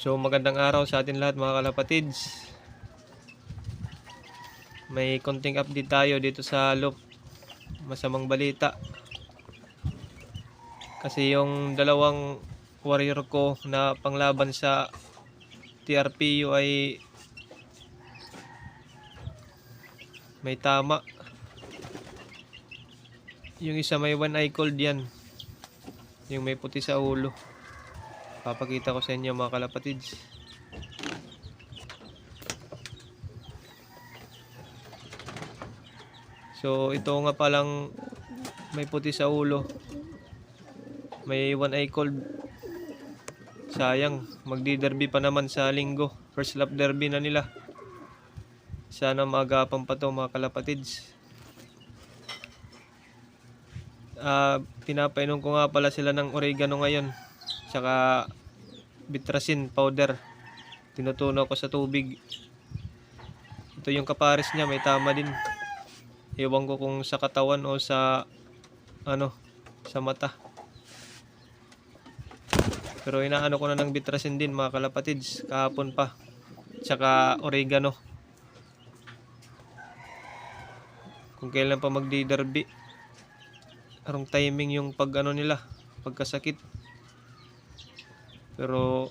So magandang araw sa atin lahat mga kalapatids. May konting update tayo dito sa loop. Masamang balita. Kasi yung dalawang warrior ko na panglaban sa TRPU ay may tama. Yung isa may one eye cold yan. Yung may puti sa ulo. Papakita ko sa inyo mga kalapatids. So ito nga palang may puti sa ulo. May one eye cold. Sayang, magdi-derby pa naman sa linggo. First lap derby na nila. Sana maagapan pa to mga kalapatids. Ah, pinapainom ko nga pala sila ng oregano ngayon. Tsaka bitrasin powder. Tinutunaw ko sa tubig. Ito yung kapares niya, may tama din. Ewan ko kung sa katawan o sa ano, sa mata. Pero inaano ko na ng bitrasin din mga kalapatids, kahapon pa. Tsaka oregano. Kung kailan pa magdi-derby. Anong timing yung pag ano nila, pagkasakit. Pero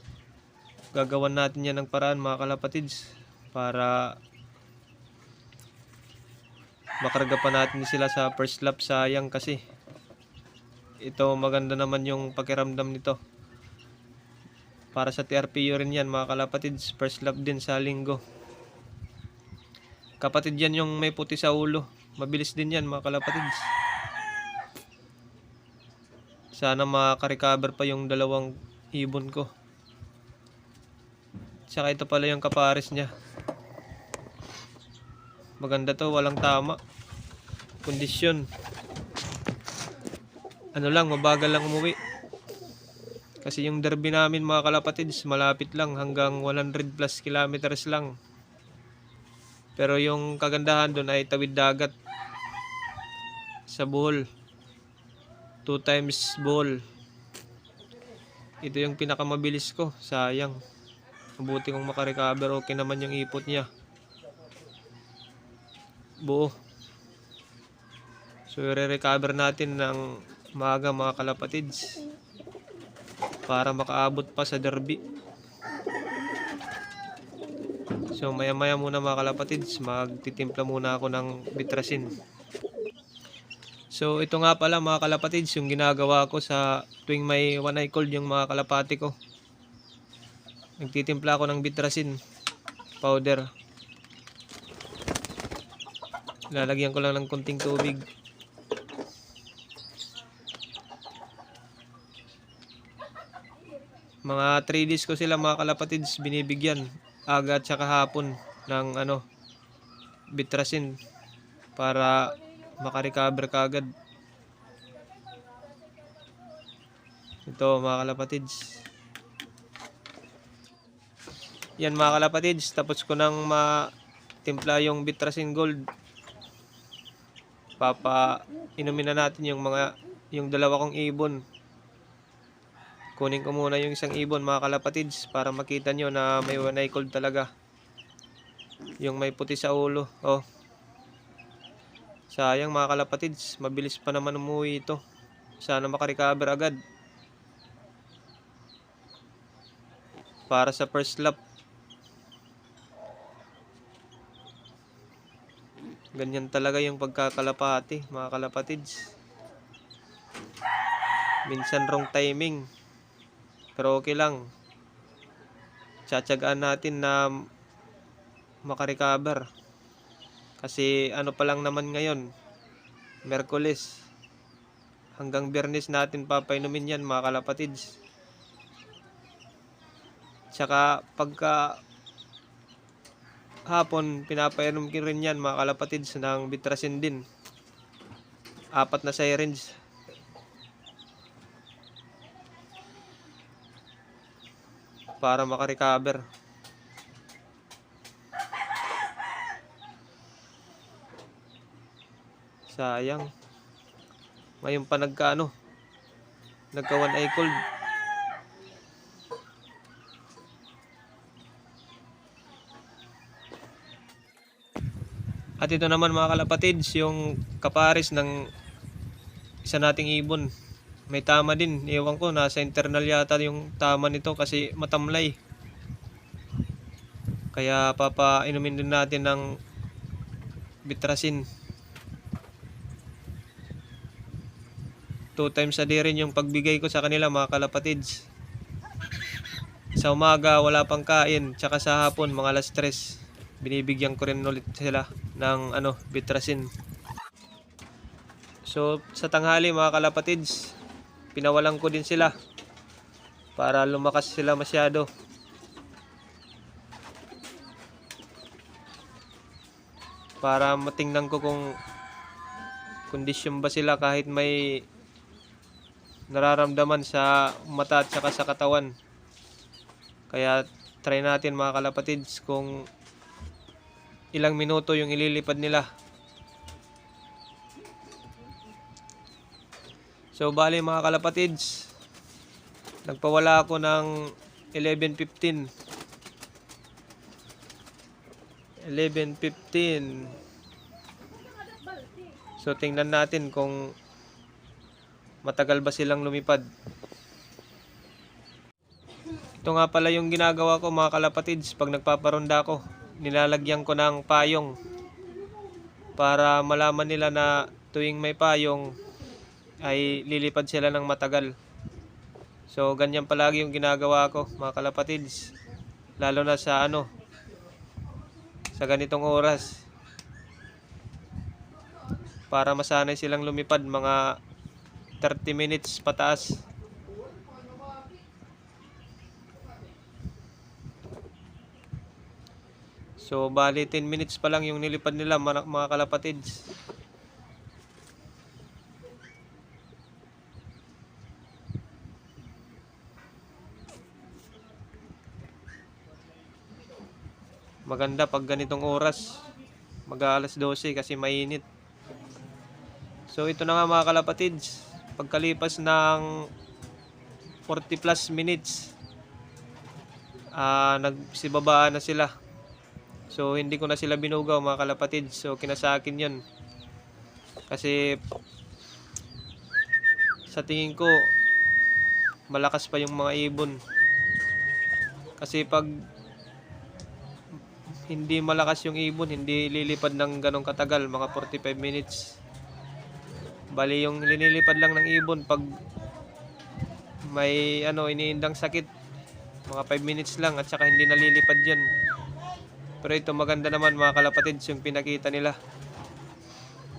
gagawan natin yan ng paraan mga kalapatids para makarga pa natin sila sa first lap. Sayang kasi ito maganda naman yung pakiramdam nito. Para sa TRPU rin yan mga kalapatids first lap din sa linggo. Kapatid yan yung may puti sa ulo. Mabilis din yan mga kalapatids. Sana makarecover pa yung dalawang ibon ko Tsaka ito pala yung kapares niya. Maganda to, walang tama. Kondisyon. Ano lang, mabagal lang umuwi. Kasi yung derby namin mga kalapatids, malapit lang hanggang 100 plus kilometers lang. Pero yung kagandahan doon ay tawid dagat. Sa Bohol. Two times Bohol. Ito yung pinakamabilis ko. Sayang. Mabuti kong makarecover. Okay naman yung ipot niya. Buo. So, i-recover natin ng maaga mga kalapatids. Para makaabot pa sa derby. So, maya-maya muna mga kalapatids. Magtitimpla muna ako ng bitrasin. So, ito nga pala mga kalapatids, yung ginagawa ko sa tuwing may one eye cold yung mga kalapati ko. Nagtitimpla ako ng bitrasin powder. Lalagyan ko lang ng konting tubig. Mga 3 days ko sila mga kalapatids binibigyan aga at saka hapon ng ano bitrasin para makarecover kagad. Ito mga kalapatids. Yan mga kalapatids, tapos ko nang matimpla yung Bitrasin Gold. Papa inumin na natin yung mga yung dalawa kong ibon. Kunin ko muna yung isang ibon mga kalapatids para makita nyo na may eye cold talaga. Yung may puti sa ulo. Oh. Sayang mga kalapatids, mabilis pa naman umuwi ito. Sana makarecover agad. Para sa first lap. Ganyan talaga yung pagkakalapati, mga kalapatids. Minsan wrong timing. Pero okay lang. Tsatsagaan natin na makarecover. Kasi ano pa lang naman ngayon, Merkulis. Hanggang Biyernes natin papainumin yan, mga kalapatids. Tsaka pagka hapon, pinapainom ko rin yan mga kalapatids ng bitrasin din. Apat na syringe. Para makarecover. Sayang. Ngayon pa nagkaano? Nagka one eye cold. At ito naman mga kalapatids, yung kapares ng isa nating ibon. May tama din. Ewan ko, nasa internal yata yung tama nito kasi matamlay. Kaya papainumin din natin ng bitrasin. Two times a day rin yung pagbigay ko sa kanila mga kalapatids. Sa umaga wala pang kain, tsaka sa hapon mga alas 3 binibigyan ko rin ulit sila ng ano, bitrasin. So sa tanghali mga kalapatids, pinawalan ko din sila para lumakas sila masyado. Para matingnan ko kung kondisyon ba sila kahit may nararamdaman sa mata at saka sa katawan. Kaya try natin mga kalapatids kung ilang minuto yung ililipad nila. So bali mga kalapatids, nagpawala ako ng 11.15. 11.15. So tingnan natin kung matagal ba silang lumipad. Ito nga pala yung ginagawa ko mga kalapatids pag nagpaparonda ako. Nilalagyan ko ng payong para malaman nila na tuwing may payong ay lilipad sila ng matagal. So ganyan palagi yung ginagawa ko mga kalapatids. Lalo na sa ano sa ganitong oras. Para masanay silang lumipad mga 30 minutes pataas. So, bali 10 minutes pa lang yung nilipad nila mga, kalapatids. Maganda pag ganitong oras. Mag alas 12 kasi mainit. So, ito na nga mga kalapatids. Pagkalipas ng 40 plus minutes, ah nagsibabaan na sila. So, hindi ko na sila binugaw mga kalapatid. So, kinasakin yun. Kasi, sa tingin ko, malakas pa yung mga ibon. Kasi pag hindi malakas yung ibon, hindi lilipad ng ganong katagal, mga 45 minutes. Bali, yung linilipad lang ng ibon pag may ano, iniindang sakit, mga 5 minutes lang at saka hindi nalilipad yun. Pero ito maganda naman mga kalapatids yung pinakita nila.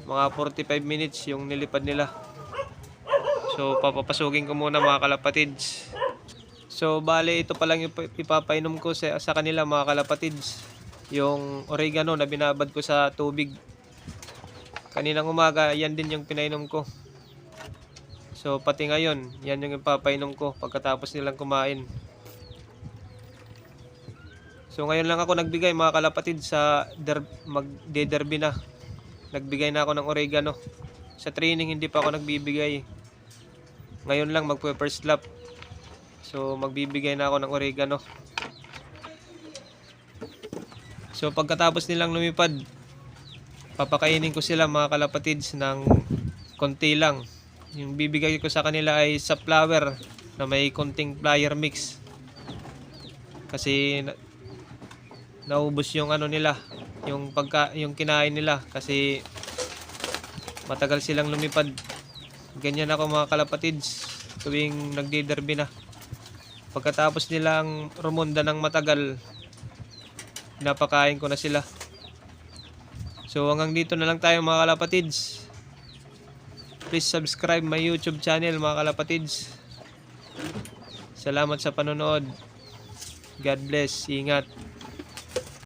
Mga 45 minutes yung nilipad nila. So papapasukin ko muna mga kalapatids. So bale ito pa lang ipapainom ko sa, sa kanila mga kalapatids. Yung oregano na binabad ko sa tubig. Kaninang umaga yan din yung pinainom ko. So pati ngayon yan yung ipapainom ko pagkatapos nilang kumain. So ngayon lang ako nagbigay mga kalapatid sa der magde-derby na. Nagbigay na ako ng oregano. Sa training hindi pa ako nagbibigay. Ngayon lang magpe first lap. So magbibigay na ako ng oregano. So pagkatapos nilang lumipad, papakainin ko sila mga kalapatids ng konti lang. Yung bibigay ko sa kanila ay sa flower na may konting flyer mix. Kasi naubos yung ano nila, yung pagka yung kinain nila kasi matagal silang lumipad. Ganyan ako mga kalapatids tuwing nagdiderby na. Pagkatapos nilang rumonda ng matagal, napakain ko na sila. So hanggang dito na lang tayo mga kalapatids. Please subscribe my YouTube channel mga kalapatids. Salamat sa panonood. God bless. Ingat.